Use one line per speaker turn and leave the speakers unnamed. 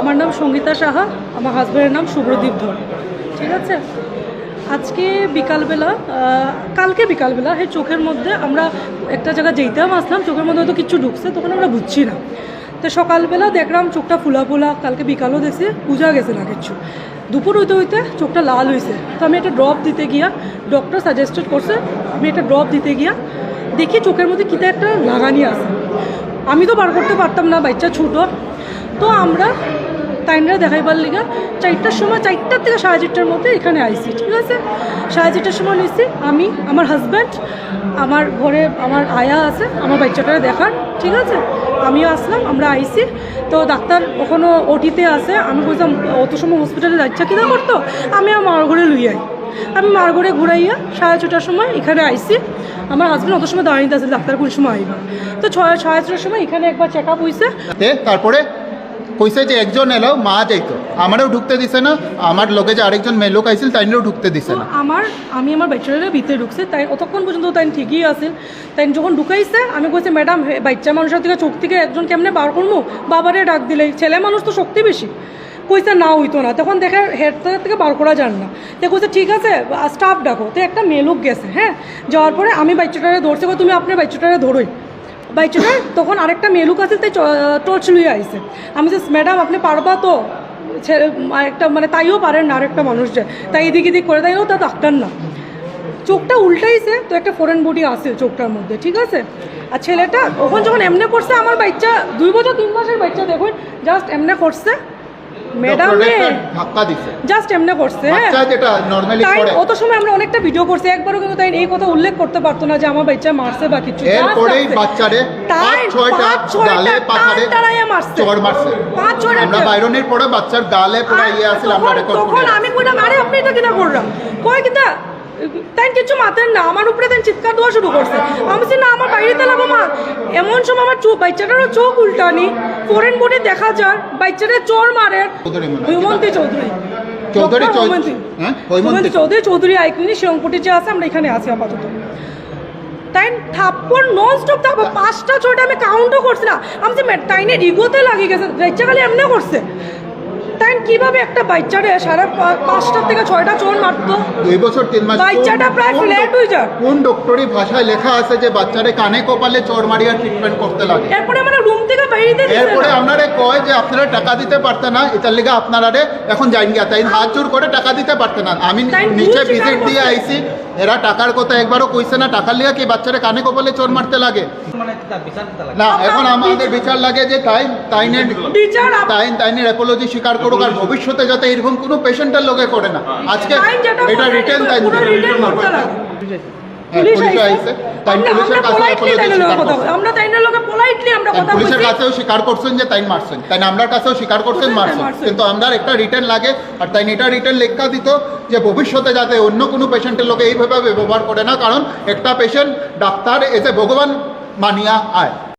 আমার নাম সঙ্গীতা সাহা, আমার হাজব্যান্ডের নাম শুভ্রদীপ ধর। ঠিক আছে? আজকে বিকালবেলা কালকে বিকালবেলা এই চোখের মধ্যে আমরা একটা জায়গায় যেইতাম আসলাম চোখের মধ্যে হয়তো কিছু ঢুকছে, তখন আমরা বুঝছি না। তো সকালবেলা দেখলাম চোখটা ফুলা ফুলা, কালকে বিকালও দেখছি, পূজা গেছে না কিছু। দুপুর হইতে হইতে চোখটা লাল হয়েছে তো আমি একটা ড্রপ দিতে গিয়া ডক্টর সাজেস্টেড করছে, আমি একটা ড্রপ দিতে গিয়া দেখি চোখের মধ্যে কিতা একটা লাগানি আছে। আমি তো বার করতে পারতাম না, বাচ্চা ছোটো। তো আমরা টাইমটা দেখাইবার লিগা চারটার সময়, চারটার থেকে সাড়ে চারটার মধ্যে এখানে আইসি, ঠিক আছে? সাড়ে চারটার সময় নিয়েছি আমি, আমার হাজব্যান্ড আমার ঘরে আমার আয়া আছে, আমার বাচ্চাটা দেখার, ঠিক আছে? আমিও আসলাম, আমরা আইসি। তো ডাক্তার ওখানে ওটিতে আছে, আমি বলছিলাম অত সময় হসপিটালে যাচ্ছে কিনা করতো? আমি আমার ঘরে লুই আই। আমি মার ঘরে ঘুরাইয়া সাড়ে ছটার সময় এখানে আইসি। আমার হাজব্যান্ড অত সময় দাঁড়িয়ে আছে, ডাক্তার কোন সময় আইবা? তো ছয়, সাড়ে ছটার সময় এখানে একবার চেক আপ হয়েছে
তারপরে? কইছে যে একজন এলো, মা যাইতো। আমারও ঢুকতে দিছে না, আমার লোকে যে আরেকজন মেয়ে লোক আইছিল তাইনেও ঢুকতে দিছে না।
আমার, আমি আমার বাচ্চারা ভিতরে ঢুকছে, তাই অতক্ষণ পর্যন্ত তাই ঠিকই আছে তাই যখন ঢুকাইছে, আমি কইছি, ম্যাডাম বাচ্চা মানুষের থেকে চোখ থেকে একজন কেমনে বার করব বাবারে ডাক দিলে, ছেলে মানুষ তো শক্তি বেশি। কইছে, না, হইতো না। তখন দেখে হেড থেকে বার করা যান না। তো কইছে, ঠিক আছে স্টাফ ডাকো। তো একটা মেয়ে লোক গেছে হ্যাঁ? যাওয়ার পরে আমি বাচ্চাটারে ধরছি তুমি আপনার বাচ্চাটারে ধরোই। বাচ্চাটা তখন আরেকটা মেলুক আছে তাই টর্চ লুয়ে আইছে। আমি যে ম্যাডাম আপনি পারবা তো? ছেলে একটা মানে তাইও পারেন না আরেকটা মানুষ যে। তাই এদিক এদিক করে তাইও তা ডাক্তার না। চোখটা উল্টাইছে, তো একটা ফোরেন বডি আসে চোখটার মধ্যে, ঠিক আছে? আর ছেলেটা, ওখান যখন এমনে করছে, আমার বাচ্চা, দুই বছর, তিন মাসের বাচ্চা, দেখুন জাস্ট এমনে করছে। ম্যাডাম
ধাক্কা দিছে।
জাস্ট এমনে করছে হ্যাঁ?
বাচ্চা যেটা নর্মালি করে
অত সময় আমরা অনেকটা ভিডিও করছি একবারও কিন্তু তাই এই কথা উল্লেখ করতে পারতো না যে আমার বাচ্চা মারছে বা কিছু।
এরপরেই বাচ্চারে পাঁচ ছয়টা গালে পাথারে
টান মারছে।
চড় মারছে।
পাঁচ ছয়টা
আমরা বাইরনের পরে বাচ্চার গালে পুরো ইয়ে আমরা
তখন- আমি কইলাম আরে আপনি এটা কিনা করলাম? কয় কিনা তাই কিছু মাতেন না আমার উপরে তাই চিৎকার দেওয়া শুরু করছে। আমি বলছি, না আমার বাইরেতে লাগো মা এমন সময় আমার চোখ বাচ্চাটারও চোখ উল্টানি। ফরেন বোর্ডে দেখা যায় বাচ্চাটা চোর মারে।
চৌধুরী
হৈমন্তী চৌধুরী।
চৌধুরী। হ্যাঁ? হৈমন্তী
চৌধুরী চৌধুরী আইকনি শিরংপুটি যে আছে আমরা এখানে আছি আপাতত। তাই থাপ্পড় নন স্টপ থাপ্পড় পাঁচটা ছয়টা আমি কাউন্টও করছি না। আমি যে তাইনের ইগোতে লাগিয়ে গেছে বাচ্চা খালি এমনি করছে। তাই কীভাবে একটা বাচ্চারে সাড়ে পাঁচটা থেকে ছয়টা চোর মারতো
দুই বছর তিন মাস
বাচ্চাটা প্রায়
ডক-
হয়ে যায়।
কোন ডক্টরি ভাষায় লেখা আছে যে বাচ্চারে কানে কপালে চড় মারিয়া ট্রিটমেন্ট করতে লাগে
এরপরে মানে রুম থেকে বাইরে দিছে
এরপরে। আপনারা কয় যে আপনারা টাকা দিতে পারতেন না এটার লিগে আপনারা এখন যাইন গিয়া তাই হাত জোর করে টাকা দিতে পারতেন না আমি নিচে ভিজিট দিয়ে। আইছি এরা টাকার কথা একবারও কইছে না টাকা লিয়া কি বাচ্চারা কানে কপালে চোর মারতে লাগে?
মানে
না এখন আমাদের বিচার লাগে যে তাই তাইনের
বিচার আপ-
তাই তাইনের অ্যাপোলজি স্বীকার করুক আর ভবিষ্যতে যাতে এরকম কোনো পেশেন্টের লোকে করে না। আজকে এটা
রিটেল
রিটেন হ্যাঁ, পুলিশের। কাছেও স্বীকার করছেন যে তাই মারছেন। তাই আমরা কাছেও স্বীকার করছেন মারছেন।
মারছেন।
কিন্তু আমরা একটা রিটার্ন লাগে। আর তাই এটা রিটার্ন লেখা দিত যে ভবিষ্যতে যাতে অন্য কোনো পেশেন্টের লোকে এইভাবে ব্যবহার করে না। কারণ একটা পেশেন্ট ডাক্তার এসে ভগবান মানিয়া আয়।